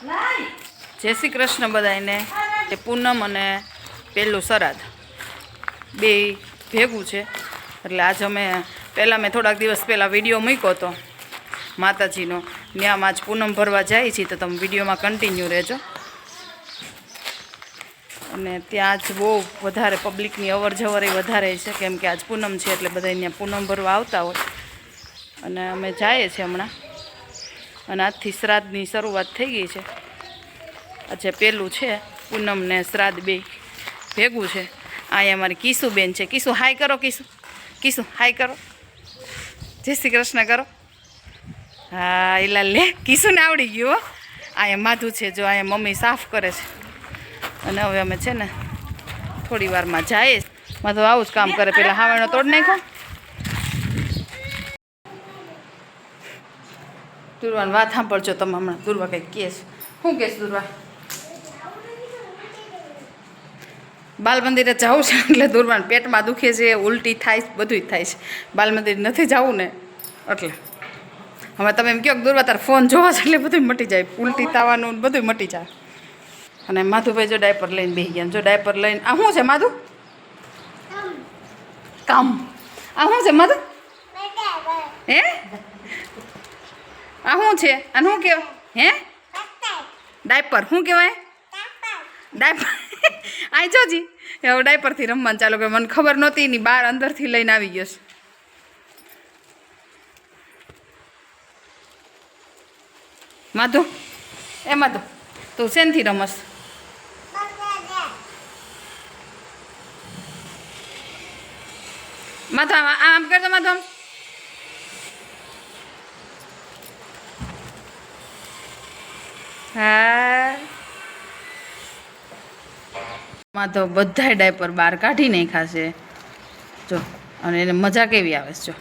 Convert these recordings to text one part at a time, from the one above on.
જય શ્રી કૃષ્ણ બધાને એ પૂનમ અને પેલું શ્રાદ્ધ બે ભેગું છે. એટલે આજ અમે પહેલાં મેં થોડાક દિવસ પહેલાં વીડિયો મૂક્યો હતો માતાજીનો. ત્યાંમાં આજ પૂનમ ભરવા જાય છીએ તો તમે વિડીયોમાં કન્ટિન્યુ રહેજો. અને ત્યાં જ બહુ વધારે પબ્લિકની અવર જવર એ વધારે છે કેમ કે આજ પૂનમ છે એટલે બધા ત્યાં પૂનમ ભરવા આવતા હોય. અને અમે જઈએ છીએ હમણાં. અને આજથી શ્રાદ્ધની શરૂઆત થઈ ગઈ છે. આજે પેલું છે પૂનમ ને શ્રાદ્ધ બે ભેગું છે. અહીંયા અમારી કિસુબેન છે. કિસુ હાય કરો કિસુ કિસુ હાય કરો. જય શ્રી કૃષ્ણ કરો. હા, એલા લે કિસુને આવડી ગયું અહીંયા માધું છે, જો અહીંયા મમ્મી સાફ કરે છે. અને હવે અમે છે ને થોડી વારમાં જઈએ. માધુ આવું જ કામ કરે. પેલા હાવણો તોડ નાખો. દુર્વાની વાત સાંભળજો તમે હમણાં. દુર્વા કંઈક કેસ શું કેસ દુર્વા? બાલ મંદિરે જવું છે એટલે દુર્વાન પેટમાં દુખે છે ઉલટી થાય છે બધું જ થાય છે. બાલ મંદિર નથી જવું ને એટલે. હવે તમે એમ કહો કે દુર્વા તારે ફોન જોવો છે એટલે બધું મટી જાય. ઉલટી થવાનું બધું મટી જાય. અને માધુભાઈ જો ડાયપર લઈને બેસી ગયા. જો ડાયપર લઈને આ શું છે માધુ? કામ. આ શું છે માધુ? હે? આ શું છે? અને શું કહેવાય? હે? ડાયપર. શું કહેવાય? ડાયપર. આ જોજી હવે ડાયપરથી રમવાનું ચાલુ કર્યું. મને ખબર નહોતી, એની બહાર અંદરથી લઈને આવી ગયો છે. માધુ. એ માધુ, તું શેનથી રમસ? માધુ આમ કરજો માધુ, આમ. હા. માં તો બધાય ડાયપર બહાર કાઢી નહીં ખાશે જો, અને એને મજા કેવી આવે છે, જો.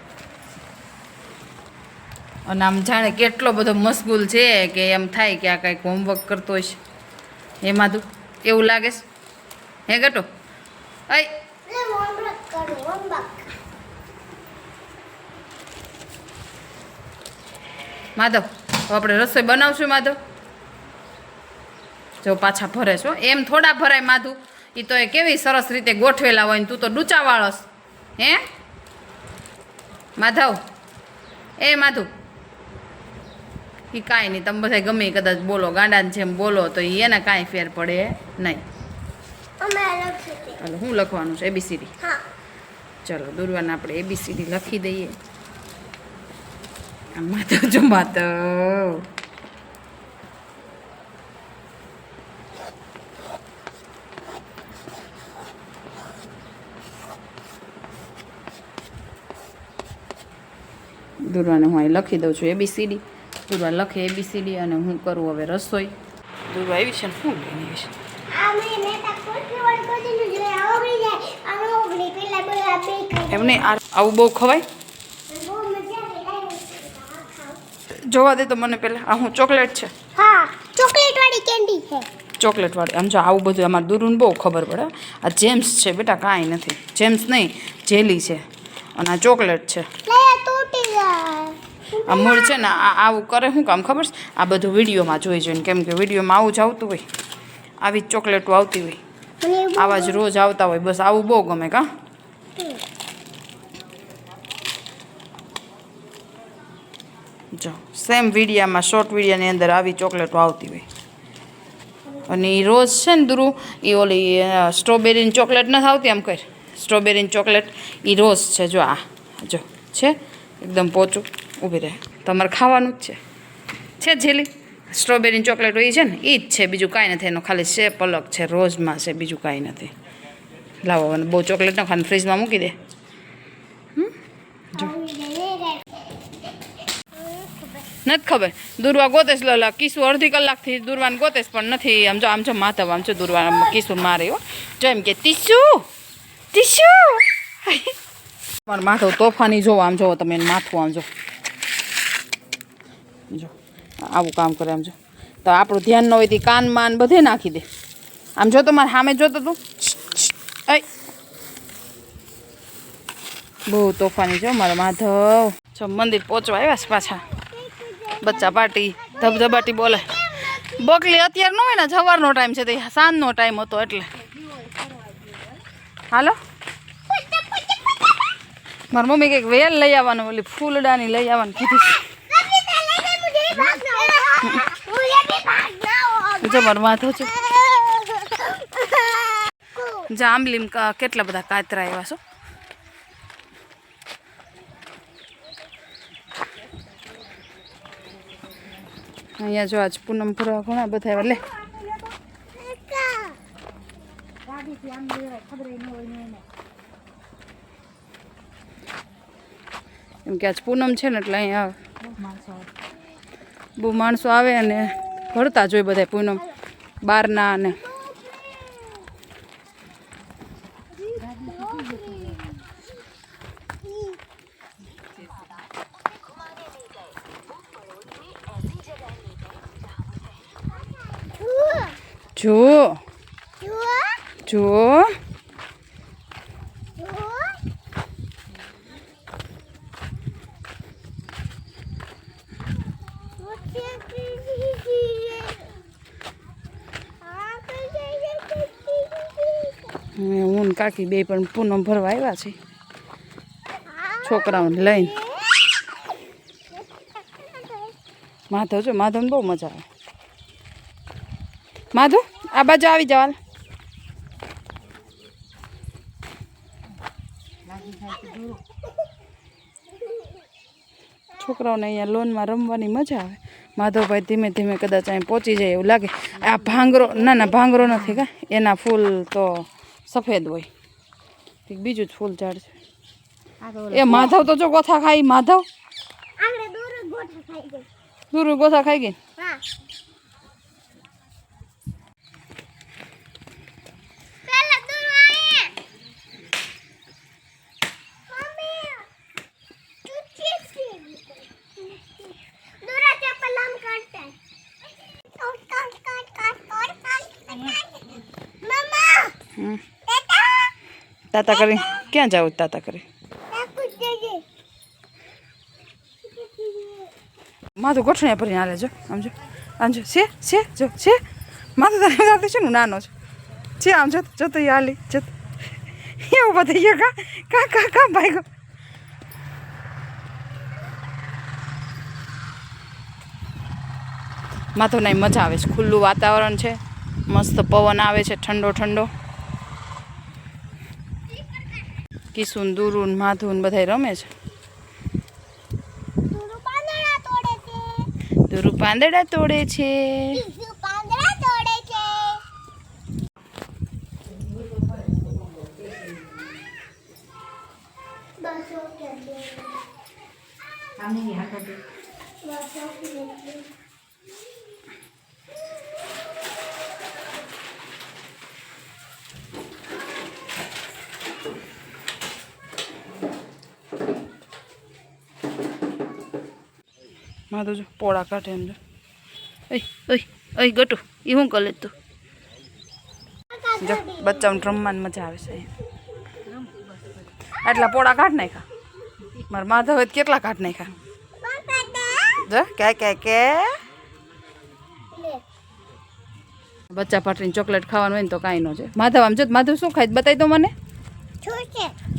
અને આમ જાણે કેટલો બધો મશગુલ છે કે એમ થાય કે આ કાંઈક હોમવર્ક કરતો હશે એમાં તું એવું લાગે છે? હે ગટો? અય. માધવ આપણે રસોઈ બનાવશું માધવ? જો પાછા ભરે છો. એમ થોડા ભરાય માધુ. એ તો એ કેવી સરસ રીતે ગોઠવેલા હોય ને તું તો ડૂચા વાળસ હે? માધવ. એ માધુ. એ કાંઈ નહીં તમે બધા ગમે કદાચ બોલો. ગાંડાને જેમ બોલો તો એને કાંઈ ફેર પડે નહીં. ચાલો શું લખવાનું છે? એબીસીડી ચલો દુર્વાને આપણે એબીસીડી લખી દઈએ. માધવ જો માધવ. દુર્વાને હું અહીં લખી દઉં છું એબીસીડી દુર્વા લખે એબીસીડી અને હું કરું હવે રસોઈ. દુર્વા આવી છે ને શું લઈને આવી છે? એમને આવું બહુ ખવાય? જોવા દે તો મને પહેલાં આ હું ચોકલેટ છે. હા ચોકલેટ વાળી કેન્ડી છે. ચોકલેટ વાળી આમ જો આવું બધું અમારે દુરુન બહુ ખબર પડે. આ જેમ્સ છે બેટા કાંઈ નથી. જેમ્સ નહીં જેલી છે. અને આ ચોકલેટ છે. આ મૂળ છે ને આ આવું કરે શું કામ ખબર છે? આ બધું વિડીયોમાં જોઈ જોઈને કેમ કે વિડીયોમાં આવું જ આવતું હોય. આવી જ ચોકલેટો આવતી હોય. આવા જ રોજ આવતા હોય. બસ આવું બહુ ગમે કા? જો સેમ વિડીયામાં શોર્ટ વિડીયાની અંદર આવી ચોકલેટો આવતી હોય. અને એ રોજ છે ને દુરુ એ ઓલી સ્ટ્રોબેરીની ચોકલેટ નથી આવતી આમ કહે સ્ટ્રોબેરીની ચોકલેટ એ રોજ છે જો આ જો છે? એકદમ પોચું ઊભી રહે. તમારે ખાવાનું જ છે. છે જેલી? સ્ટ્રોબેરીની ચોકલેટ હોય છે ને એ જ છે. બીજું કાંઈ નથી. એનો ખાલી શેપ અલગ છે રોજમાં છે, બીજું કાંઈ નથી. લાવો અને બહુ ચોકલેટ ન ખાને ફ્રીજમાં મૂકી દે. નથી ખબર. દુર્વા ગોતેશ લો કિસુ અડધી કલાકથી દુર્વાને ગોતેશ પણ નથી. આમ જો આમ જો માધવ આમ જો દુર્વા કિસુ મારે જો એમ કે તીસુ ટીસુ મારું માથું તોફાની જોવો, આમ જોવો તમે, માથું આમ જો. આવું કામ કરે આમ જો. તો આપણું ધ્યાન ન હોય કાન માન બધે નાખી દે. આમ જો તમારે સામે જોતો તું. બહુ તોફાની જો મારા માધવ. જો મંદિર પહોંચવા આવ્યા પાછા. બચ્ચા પાર્ટી ધબધબાટી બોલે. બકલી અત્યારે ન હોય ને સવારનો ટાઈમ છે તે સાંજનો ટાઈમ હતો એટલે. હાલો? મારી મમ્મી કંઈક વેલ લઈ આવવાનું. ઓલી ફૂલડાની લઈ આવવાની કીધી જો મારું માથું છે. જાંબલીમ કેટલા બધા કાતરા એવા છો. અહીંયા જો આજ પૂનમ ભરવા ઘણા બધા એવા લે એમ કે આજ પૂનમ છે ને એટલે અહીંયા બહુ માણસો આવે અને ભરતા જોઈએ બધા પૂનમ. બારના અને જો જો હવે હું ને કાકી બે પણ પૂનમ ભરવા આવ્યા છે. છોકરાઓને લઈને. માધવ જો, માધવને બહુ મજા આવે. માધવ, આ બાજુ આવી જવા છોકરાઓને અહીંયા લોનમાં રમવાની મજા આવે. માધવભાઈ ધીમે ધીમે કદાચ અહીં પહોંચી જાય એવું લાગે. આ ભાંગરો ના ના ભાંગરો નથી કા? એના ફૂલ તો સફેદ હોય. બીજું જ ફૂલ ઝાડ છે. એ માધવ તો જો ગોથા ખાઈ માધવ? દૂર ગોથા ખાઈ ગઈ. તાતા કરી, ક્યાં જાવ તાતા કરી? માથું ગોઠણિયા ભરીને હાલે જો, આમ જો છે છે, જો, છે. માથું તારે સાથે છે ને, નાનો છે. છે, આમ જો જો તો હાલી, જો. એવું બધા ગયો, કા કા કા કા ભાઈ ગો માથું નહીં મજા આવે છે. ખુલ્લું વાતાવરણ છે, મસ્ત પવન આવે છે, ઠંડો ઠંડો. કિશુન દુરુન માધુન બધા રમે છે. દુરુ પાંદડા તોડે છે. માધુ જો પોળા કાઢે એમ જો. ઓય ઓય ઓય ગટુ એ શું કરે તું? જો બચ્ચાઓને રમવાની મજા આવે છે આટલા પોળા કાઢ નાખ્યા? મારા માધવે કેટલા કાઢ નાખ્યા? જો કે કે કે. બચ્ચા પાટરીને ચોકલેટ ખાવાનું હોય ને તો કાંઈ ન છે માધવ આમ જો માધવ શું ખાય બતાવી દો મને.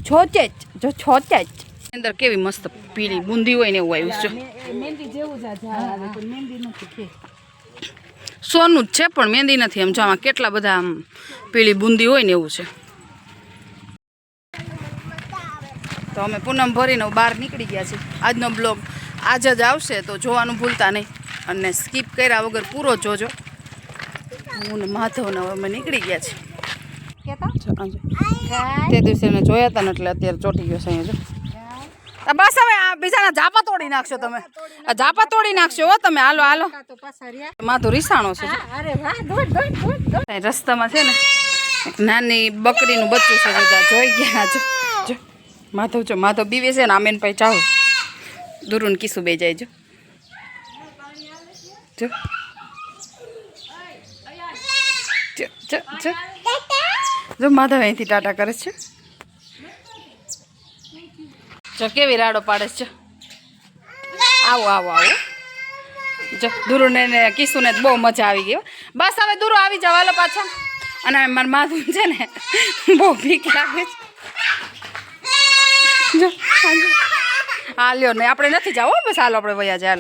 છોચે જ જો છોચે જ અંદર કેવી મસ્ત પીળી બુંદી હોય ને એવું આવ્યું છે. સોનું જ છે પણ મહેંદી નથી એમ જો આમાં કેટલા બધા આમ પીળી બુંદી હોય ને એવું છે. તો અમે પૂનમ ભરીને બહાર નીકળી ગયા છીએ. આજનો બ્લોગ આજ જ આવશે તો જોવાનું ભૂલતા નહીં. અને સ્કીપ કર્યા વગર પૂરો જોજો. હું ને માધવને અમે નીકળી ગયા છીએ. તે દિવસે જોયા હતા ને એટલે અત્યારે ચોટી ગયો છે અહીંયા જો. બસ હવે આ બીજાના ઝાપા તોડી નાખશો તમે. આ ઝાપા તોડી નાખશો હો તમે. હાલો હાલો. માધુ રીસાણો છે રસ્તામાં છે ને નાની બકરીનું બચ્ચું છે જોઈ ગયા જો માધવ જો માધવ બીવે છે ને આમેન ભાઈ ચાહો દુરુન કિસું બે જાય જો. જો માધવ અહીંથી ટાટા કરે છે. જો, કેવી રાડો પાડે છે આવો આવો આવો. જો, દુરુને ને કિસુને બહુ મજા આવી ગઈ બસ, હવે દુરુ આવી જાવ હાલો પાછા. અને મારા માધુન છે ને, બહુ ભીખ લાગે છે. જો હાલ્યો ને આપણે નથી જાવ બસ, હાલો, આપણે વયા જાય